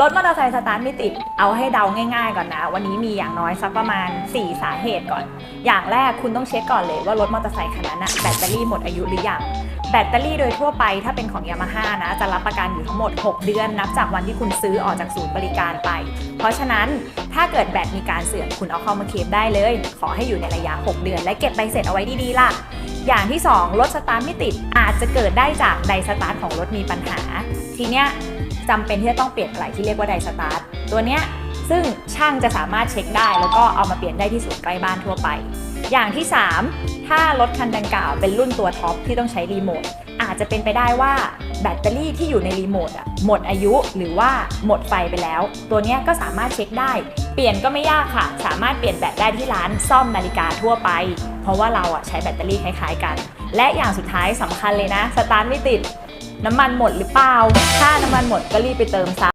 รถมอเตอร์ไซค์สตาร์ทไม่ติด เอาให้เดาง่าย ๆ ก่อนนะ วันนี้มีอย่างน้อยสักประมาณ 4 สาเหตุก่อน อย่างแรกคุณต้องเช็คก่อนเลยว่ารถมอเตอร์ไซค์คันนั้นนะแบตเตอรี่หมดอายุหรือยังแบตเตอรี่โดยทั่วไปถ้าเป็นของยามาฮ่านะ จะรับประกันอยู่ทั้งหมด 6 เดือน นับจากวันที่คุณซื้อออกจากศูนย์บริการไป เพราะฉะนั้นถ้าเกิดแบตมีการเสื่อมคุณเอาเข้ามาเคลมได้เลย ขอให้อยู่ในระยะ 6 เดือน และเก็บใบเสร็จเอาไว้ดีๆล่ะ อย่างที่ 2 รถสตาร์ทไม่ติดอาจจะเกิดได้จากไดสตาร์ทของรถมีปัญหา ทีเนี้ย จำเป็นที่จะต้องเปลี่ยนอะไรที่เรียกว่าไดสตาร์ทตัวเนี้ยซึ่งช่างจะสามารถเช็คได้ แล้วก็เอามาเปลี่ยนได้ที่ศูนย์ใกล้บ้านทั่วไป อย่างที่ 3 ถ้ารถคันดังกล่าวเป็นรุ่นตัวท็อปที่ต้องใช้รีโมท อาจจะเป็นไปได้ว่าแบตเตอรี่ที่อยู่ในรีโมทอะหมดอายุหรือว่าหมดไฟไปแล้ว ตัวนี้ก็สามารถเช็คได้ เปลี่ยนก็ไม่ยากค่ะ สามารถเปลี่ยนแบตได้ที่ร้านซ่อมนาฬิกาทั่วไป เพราะว่าเราอะใช้แบตเตอรี่คล้ายๆกัน และอย่างสุดท้ายสำคัญเลยนะ สตาร์ทไม่ติด น้ำมันหมดหรือเปล่า ถ้าน้ำมันหมดก็รีบไปเติมซะ